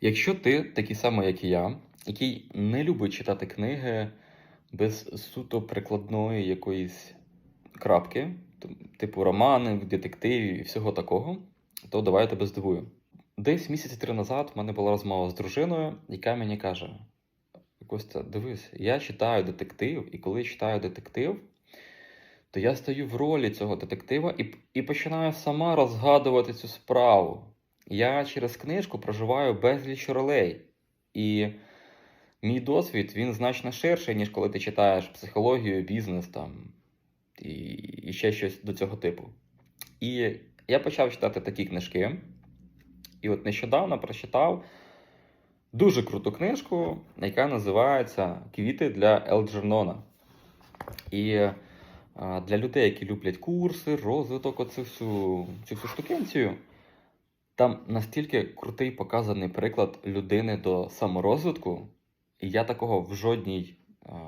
Якщо ти такий самий, як і я, який не любить читати книги без суто прикладної якоїсь крапки, типу романів, детективів і всього такого, то давай я тебе здивую. Десь місяці три назад в мене була розмова з дружиною, яка мені каже: Костя, дивись, я читаю детектив, і коли читаю детектив, то я стою в ролі цього детектива і, і починаю сама розгадувати цю справу. Я через книжку проживаю безліч ролей. І мій досвід він значно ширший, ніж коли ти читаєш психологію, бізнес там і, і ще щось до цього типу. І я почав читати такі книжки. І от нещодавно прочитав дуже круту книжку, яка називається Квіти для Елджернона. І для людей, які люблять курси, розвиток, оцю всю, цю всю штукенцію, там настільки крутий показаний приклад людини до саморозвитку, і я такого в жодній,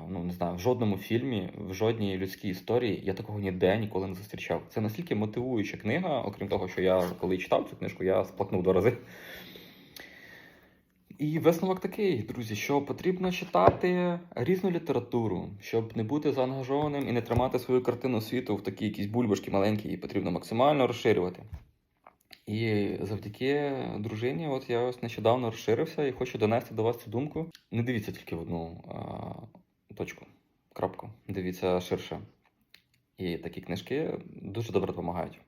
ну не знаю, в жодному фільмі, в жодній людській історії я такого ніде ніколи не зустрічав. Це настільки мотивуюча книга, окрім того, що я коли читав цю книжку, я сплакнув два рази. І висновок такий, друзі, що потрібно читати різну літературу, щоб не бути заангажованим і не тримати свою картину світу в такі якісь бульбашки маленькі, і потрібно максимально розширювати. І завдяки дружині, от я ось нещодавно розширився і хочу донести до вас цю думку. Не дивіться тільки в одну а, точку, крапку. Дивіться ширше. І такі книжки дуже добре допомагають.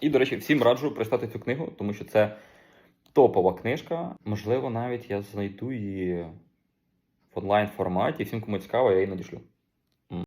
І, до речі, всім раджу прочитати цю книгу, тому що це топова книжка. Можливо, навіть я знайду її в онлайн форматі. Всім, кому цікаво, я її надішлю.